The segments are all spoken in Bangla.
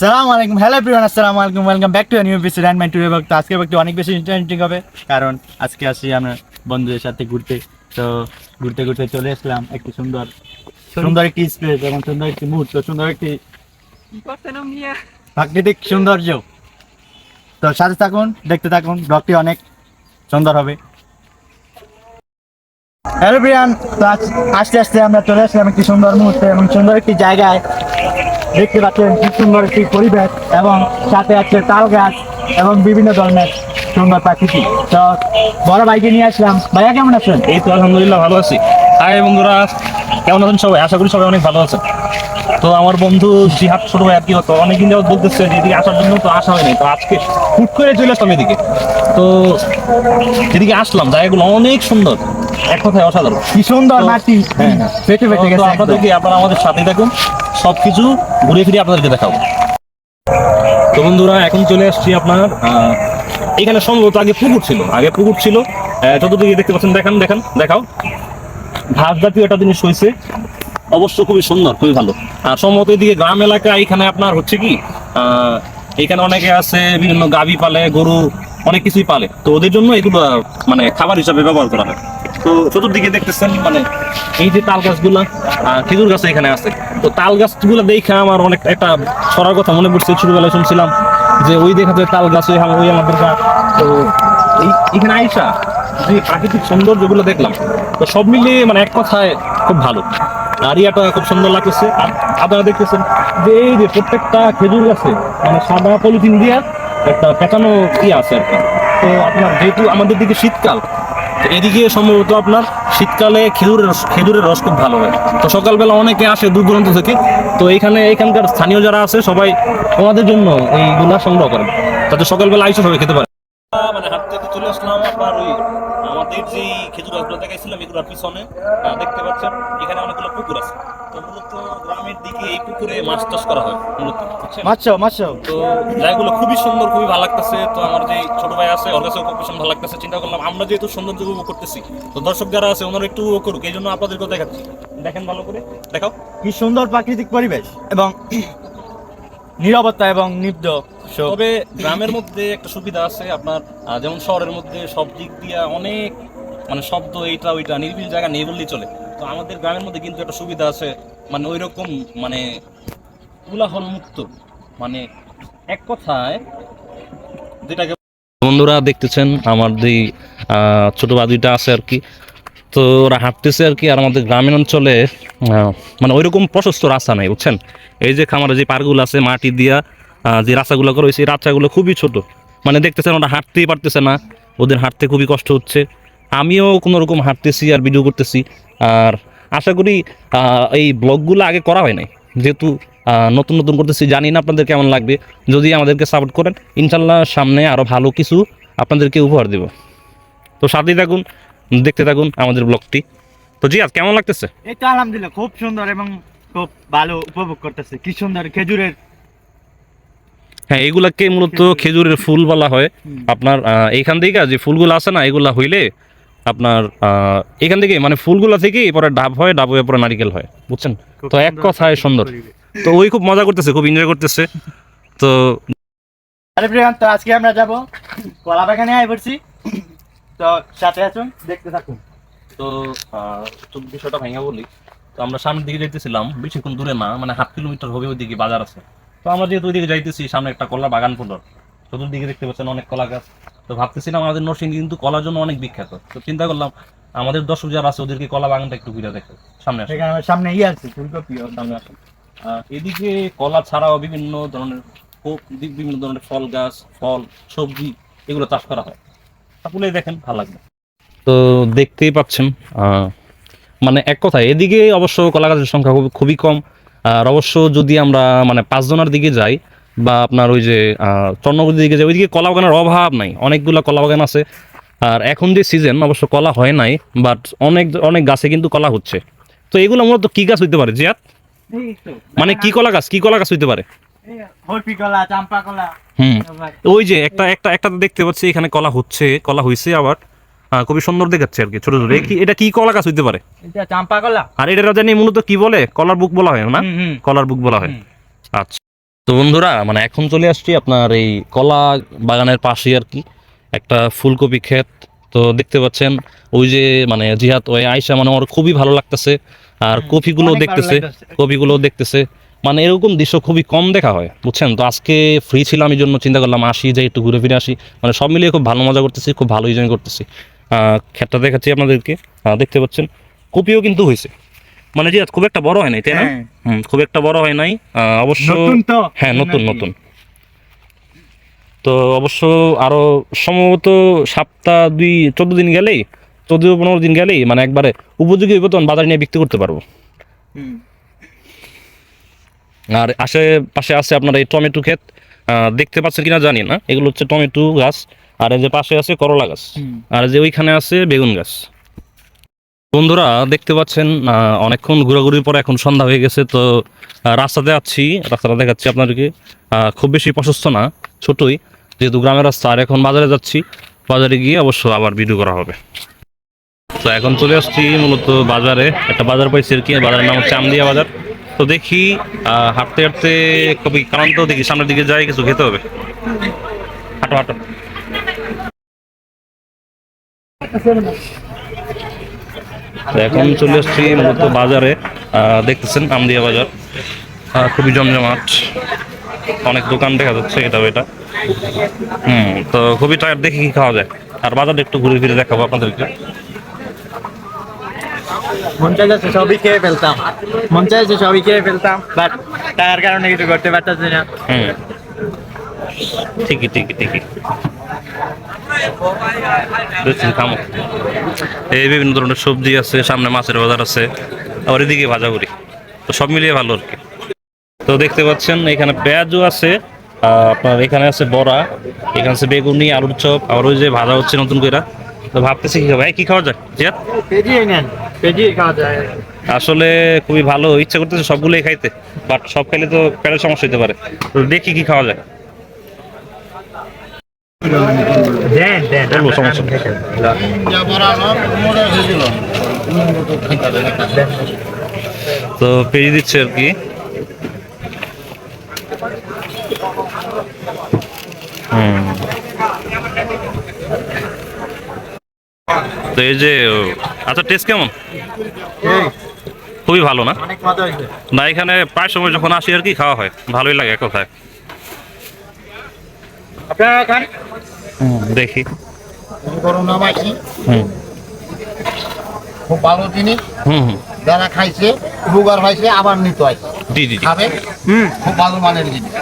সালাম আলাইকুম। হ্যালো এভরিওয়ান আসসালামু আলাইকুম। Welcome back to new episode and my to তো আজকে একটু অনেক বেশি ইন্টারেস্টিং হবে কারণ আজকে আসি আমরা বন্ধুদের সাথে ঘুরতে। তো ঘুরতে ঘুরতে চলে আসলাম একটি সুন্দর সুন্দর একটি স্পেস এবং সুন্দর একটি মুহূর্ত সুন্দর একটি প্রাকৃতিক সৌন্দর্য। তো সাথে থাকুন দেখতে থাকুন ব্লগটি অনেক সুন্দর হবে। হ্যালো প্রিয়ান তো আস্তে আস্তে আমরা চলে আসলাম একটি সুন্দর মুহূর্তে এবং সুন্দর একটি জায়গায়। দেখতে পাচ্ছেন খুব সুন্দর একটি পরিবেশ এবং সাথে আছে তাল গাছ এবং বিভিন্ন ধরনের সুন্দর প্রাকৃতিক। তো বড় ভাইকে নিয়ে আসলাম। ভাইয়া কেমন আছেন? এই তো আলহামদুলিল্লাহ ভালো আছি। হাই বন্ধুরা কেমন আছেন সবাই? আশা করি সবাই অনেক ভালো আছেন। তো আমার বন্ধু জিহাদ ছোট ভাই আর কি হতো অনেকদিন যাবত বলতেছে যে এদিকে আসার জন্য তো আসা হয়নি। তো আজকে হুট করে চলে আসলাম এদিকে। তো এদিকে আসলাম জায়গাগুলো অনেক সুন্দর। এক কথায় অসাধারণ। কি সুন্দর মাটি। হ্যাঁ, পেটে পেটে গেছে আপনাদেরকে আপনারা আমাদের সাথে থাকুন। সবকিছু ঘুরে ফিরে আপনাদেরকে দেখাবো। তো বন্ধুরা, এখন চলে আসছি আপনার এখানে সম্ভবত আগে পুকুর ছিল। আগে পুকুর ছিল। যতটুকু দেখতে পাচ্ছেন, দেখান দেখান, দেখাও। ঘাস জাতীয় একটা জিনিস হয়েছে। অবশ্য খুবই সুন্দর, খুবই ভালো। আর সম্ভবত এদিকে গ্রাম এলাকা এখানে আপনার হচ্ছে কি এখানে অনেকে আছে, বিভিন্ন গাভী পালে, গরু, অনেক কিছুই পালে। তো ওদের জন্য এগুলো মানে খাবার হিসাবে ব্যবহার করা হয়। তো চতুর্দিকে দেখতেছেন মানে এই যে তাল গাছগুলা খেজুর গাছ এখানে আছে। তো তাল গাছগুলো দেখে আমার অনেক একটা ছড়ার কথা মনে পড়ছে। ছোটবেলায় শুনছিলাম যে ওই দেখা যায় তাল গাছ, ওই ওই আমাদের। তো এখানে আইসা যে প্রাকৃতিক সৌন্দর্যগুলো দেখলাম, তো সব মিলিয়ে মানে এক কথায় খুব ভালো। আর ইয়াটা খুব সুন্দর লাগতেছে। আর আপনারা দেখতেছেন যে এই যে প্রত্যেকটা খেজুর গাছে মানে সাদা পলিথিন দিয়ে একটা পেঁচানো কি আছে আর কি। তো আপনার যেহেতু আমাদের দিকে শীতকাল এদিকে সম্ভবত আপনার শীতকালে খেজুরের খেজুরের রস খুব ভালো হয়। তো সকালবেলা অনেকে আসে দূর দূরান্ত থেকে। তো এখানে, এখানকার স্থানীয় যারা আছে, সবাই ওনাদের জন্য এইগুলা সংগ্রহ করেন তাতে সকালবেলা আইসে সবাই খেতে পারে। মানে হাঁটতে থেকে চলে আসলাম আপনার ওই আমাদের যে খেজুর গাছগুলো দেখাইছিলাম এগুলোর পিছনে দেখতে পাচ্ছেন এখানে অনেকগুলো পুকুর আছে। তো মূলত গ্রামের দিকে এই পুকুরে মাছ চাষ করা হয় মূলত? মাছও মাছও তো জায়গাগুলো খুবই সুন্দর খুবই ভালো লাগতেছে। তো আমার যে ছোট ভাই আছে ওর কাছেও খুব ভীষণ ভালো লাগতেছে। চিন্তা করলাম আমরা যেহেতু সৌন্দর্য উপভোগ করতেছি তো দর্শক যারা আছে ওনারা একটু উপভোগ করুক এই জন্য আপনাদেরকেও দেখাচ্ছি। দেখেন ভালো করে দেখাও। কি সুন্দর প্রাকৃতিক পরিবেশ। এবং নিরবতা এবং সব তবে গ্রামের মধ্যে একটা সুবিধা আছে, আপনার যেমন শহরের মধ্যে সব দিক দিয়ে অনেক মানে শব্দ এইটা ওইটা নির্বিল জায়গা নেই বললেই চলে। তো আমাদের গ্রামের মধ্যে কিন্তু একটা সুবিধা আছে মানে ওই রকম মানে কোলাহল মুক্ত মানে এক কথায় যেটাকে বন্ধুরা দেখতেছেন, আমার যে ছোট বাদুইটা আছে আর কি। তো ওরা হাঁটতেছে আর কি, আর আমাদের গ্রামীণ অঞ্চলে মানে ওইরকম প্রশস্ত রাস্তা নাই, বুঝছেন? এই যে খামারে যে পার্কগুলো আছে, মাটি দিয়া যে রাস্তাগুলো করে এই রাস্তাগুলো খুবই ছোট। মানে দেখতেছেন ওরা হাঁটতেই পারতেছে না, ওদের হাঁটতে খুবই কষ্ট হচ্ছে। আমিও কোনো রকম হাঁটতেছি আর ভিডিও করতেছি, আর আশা করি এই ব্লগগুলো আগে করা হয় নাই। যেহেতু নতুন নতুন করতেছি, জানি না আপনাদের কেমন লাগবে। যদি আমাদেরকে সাপোর্ট করেন, ইনশাল্লাহ সামনে আরও ভালো কিছু আপনাদেরকে উপহার দেব। তো সাথেই থাকুন দেখতে থাকুন আমাদের ব্লগটি। তো জিয়াদ কেমন লাগতেছে? এই তো আলহামদুলিল্লাহ খুব সুন্দর এবং খুব ভালো উপভোগ করতেছে। কি সুন্দর খেজুরের হ্যাঁ এগুলাকে মূলত খেজুরের ফুল বলা হয়। আপনার এইখান থেকে যে ফুলগুলো আছে না এগুলা হইলে আপনার এখান থেকে মানে ফুলগুলা থেকে পরে ডাব হয় ডাব হয়ে পরে নারিকেল হয় বুঝছেন? তো এক কথায় সুন্দর। তো ওই খুব মজা করতেছে খুব এনজয় করতেছে। তো আরে প্রিয়ান তো আজকে আমরা যাব কলা বাগানে আই পড়ছি। তো সাথে আছুন? দেখতে থাকুন। তো তো বিষয়টা ভাঙা বলি। তো আমরা সামনের দিকে যাইতেছিলাম বেশিক্ষণ দূরে না মানে হাফ কিলোমিটার হবে ওইদিকে বাজার আছে। তো আমরা যেহেতু ওইদিকে যাইতেছি সামনে একটা কলা বাগান পড়ল চতুর্দিকে দেখতে পাচ্ছেন অনেক কলা গাছ। তো ভাবতেছিলাম আমাদের নরসিংদী কিন্তু কলার জন্য অনেক বিখ্যাত। তো চিন্তা করলাম আমাদের দর্শক যারা আছে ওদেরকে কলা বাগানটা একটু ঘুরে দেখে সামনে সামনে ইয়ে আছে ফুলকপি সামনে আসে আহ, এদিকে কলা ছাড়াও বিভিন্ন ধরনের বিভিন্ন ধরনের ফল গাছ ফল সবজি এগুলো চাষ করা হয়। তাহলে দেখেন ভালো লাগবে। তো দেখতেই পাচ্ছেন মানে এক কথা এদিকে অবশ্য কলা গাছের সংখ্যা খুবই কম। আর অবশ্য যদি আমরা মানে পাঁচজনের দিকে যাই বা আপনার ওই যে চন্নগুলির দিকে যাই ওইদিকে কলা বাগানের অভাব নাই। অনেকগুলো কলা বাগান আছে। আর এখন যে সিজন অবশ্য কলা হয় নাই বাট অনেক অনেক গাছে কিন্তু কলা হচ্ছে। তো এগুলো মূলত কি গাছ হইতে পারে জিয়াত মানে কি কলা গাছ? কি কলা গাছ হইতে পারে? হুম। ওই যে একটা একটা একটা দেখতে পাচ্ছি এখানে কলা হচ্ছে কলা হইছে আবার খুবই সুন্দর দেখাচ্ছে আর কি ছোট ছোট। এটা কি কলা গাছ হইতে পারে? এটা চাম্পা কলা আর এটা জানি মূলত কি বলে? কলার বুক বলা হয় না। কলার বুক বলা হয়। আচ্ছা। তো বন্ধুরা মানে এখন চলে আসছি আপনার এই কলা বাগানের পাশে আর কি একটা ফুলকপি ক্ষেত। তো দেখতে পাচ্ছেন ওই যে মানে জিহাদ ওই আয়সা মানে আমার খুবই ভালো লাগতেছে। আর কপিগুলো দেখতেছে। কপিগুলো দেখতেছে। মানে এরকম দৃশ্য খুবই কম দেখা হয় বুঝছেন? তো আজকে ফ্রি ছিলাম এই জন্য চিন্তা করলাম আসি যে একটু ঘুরে ফিরে আসি। মানে সব মিলিয়ে খুব ভালো মজা করতেছি খুব ভালো এনজয় করতেছি। ক্ষেতটা দেখাচ্ছি আপনাদেরকে। দেখতে পাচ্ছেন কপিও কিন্তু হয়েছে। মানে জিহাদ খুব একটা বড় হয় নাই তাই না? হ্যাঁ। হুম খুব একটা বড় হয় নাই। অবশ্য হ্যাঁ নতুন নতুন। তো অবশ্য আরও সম্ভবত সপ্তাহ দুই চোদ্দ দিন গেলেই চোদ্দ পনেরো দিন গেলেই মানে একবারে উপযোগী হইব তখন বাজারে নিয়ে বিক্রি করতে পারব। আর আশেপাশে আছে আপনার এই টমেটো ক্ষেত। দেখতে পাচ্ছেন কিনা জানি না। এগুলো হচ্ছে টমেটো গাছ আর এই যে পাশে আছে করলা গাছ। আর যে ওইখানে আছে বেগুন গাছ। বন্ধুরা দেখতে পাচ্ছেন অনেকক্ষণ ঘোরাঘুরির পরে এখন সন্ধ্যা হয়ে গেছে তো রাস্তাতে আছি রাস্তাটা দেখাচ্ছি আপনাদেরকে। আহ, খুব বেশি প্রশস্ত না ছোটই। যেহেতু গ্রামের রাস্তা আর এখন বাজারে যাচ্ছি। বাজারে গিয়ে অবশ্য আবার ভিডিও করা হবে। তো এখন চলে আসছি মূলত বাজারে। একটা বাজার পাইছি আর কি বাজারের নাম হচ্ছে আমদিয়া বাজার। তো দেখি হাঁটতে হাঁটতে কবি কারণ তো দেখি সামনের দিকে যাই কিছু খেতে হবে। হাঁটো হাঁটো। এখন চলে আসছি মূলত বাজারে দেখতেছেন আমদিয়া বাজার। খুবই জমজমাট। অনেক দোকান দেখা যাচ্ছে, এটা এটা। হুম, তো খুবই টায়ার দেখি কি খাওয়া যায়। আর বাজারে একটু ঘুরে ফিরে দেখাবো আপনাদেরকে। মন চাইছে সবই খেয়ে ফেলতাম। মন চাইছে সবই খেয়ে ফেলতাম বাট তার কারণে কিছু করতে পারতেছি না। হুম। ঠিকই ঠিকই ঠিকই। থামো। এই বিভিন্ন ধরনের সবজি আছে সামনে মাছের বাজার আছে আবার এদিকে ভাজা করি তো সব মিলিয়ে ভালো আর কি। তো দেখতে পাচ্ছেন এখানে পেঁয়াজও আছে আহ, আপনার এখানে আছে বড়া এখানে আছে বেগুনি আলুর চপ আবার ওই যে ভাজা হচ্ছে নতুন করে তো ভাবতেছি কি খাব? কি খাওয়া যায়? জিয়াদ? পেজি খাওয়া যায়। আসলে খুবই ভালো ইচ্ছা করতেছে সবগুলোই খাইতে বাট সব খাইলে তো পেটের সমস্যা হতে পারে। তো দেখি কি খাওয়া যায়। সমস্যা। তো পেয়ে দিচ্ছে আর কি। তো এই যে আচ্ছা টেস্ট কেমন? খুবই ভালো না? অনেক মজা হয়েছে। না এখানে প্রায় সময় যখন আসি আর কি খাওয়া হয়। ভালোই লাগে কথায়। আপনারা খান? দেখি। করোনা মাইছি হুম। খুব ভালো জিনিস হুম হুম। যারা খাইছে উপকার হয়েছে আবার নিতে হয় জি জি জি। খাবে? হুম। খুব ভালো মানের জিনিস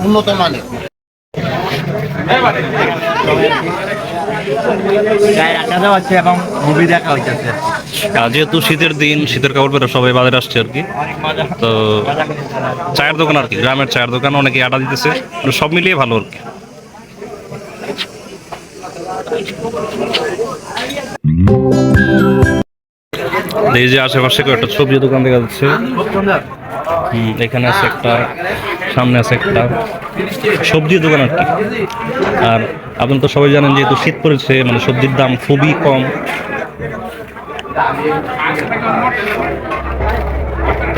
উন্নত মানের গায়ে রাখা দেওয়া হচ্ছে এবং মুভি দেখা হইতেছে। যেহেতু শীতের দিন শীতের কাপড় পরে সবাই বাজারে আসছে আর কি। তো চায়ের দোকান আর কি গ্রামের চায়ের দোকান অনেকে আড্ডা দিতেছে। সব মিলিয়ে ভালো আর কি। এই যে আশেপাশে কয়েকটা সবজি দোকান দেখা যাচ্ছে। এখানে আছে একটা সামনে আছে একটা সবজির দোকান আর কি। আর আপনি তো সবাই জানেন যেহেতু শীত পড়েছে মানে সবজির দাম খুবই কম।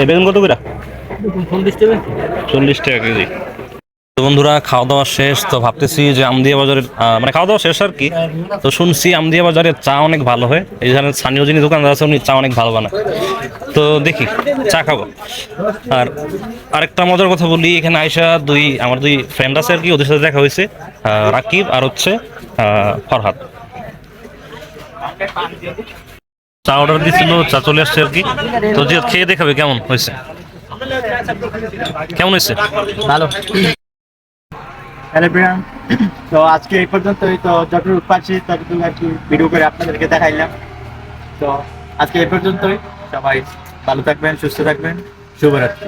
বেগুন কত করে? চল্লিশ টাকা কেজি। তো বন্ধুরা খাওয়া দাওয়া শেষ, তো ভাবতেছি যে আমদিয়া বাজারের মানে খাওয়া দাওয়া শেষ আর কি। তো শুনছি আমদিয়া বাজারের চা অনেক ভালো হয়। এই ধরনের স্থানীয় যিনি দোকানদার আছে, উনি চা অনেক ভালো বানায়। তো দেখি, চা খাব। আর আরেকটা মজার কথা বলি, এখানে আয়সা দুই, আমার দুই ফ্রেন্ড আছে আর কি, ওদের সাথে দেখা হয়েছে। রাকিব আর হচ্ছে ফরহাদ। চা অর্ডার দিয়েছিল চা চলে আসছে আর কি। তো যে খেয়ে দেখাবে কেমন হয়েছে? কেমন হয়েছে? ভালো। হ্যালো তো আজকে এই পর্যন্তই। তো যতটুকু পাচ্ছি ততটুকু আর কি ভিডিও করে আপনাদেরকে দেখাইলাম। তো আজকে এই পর্যন্তই। সবাই ভালো থাকবেন, সুস্থ থাকবেন। শুভরাত্রি।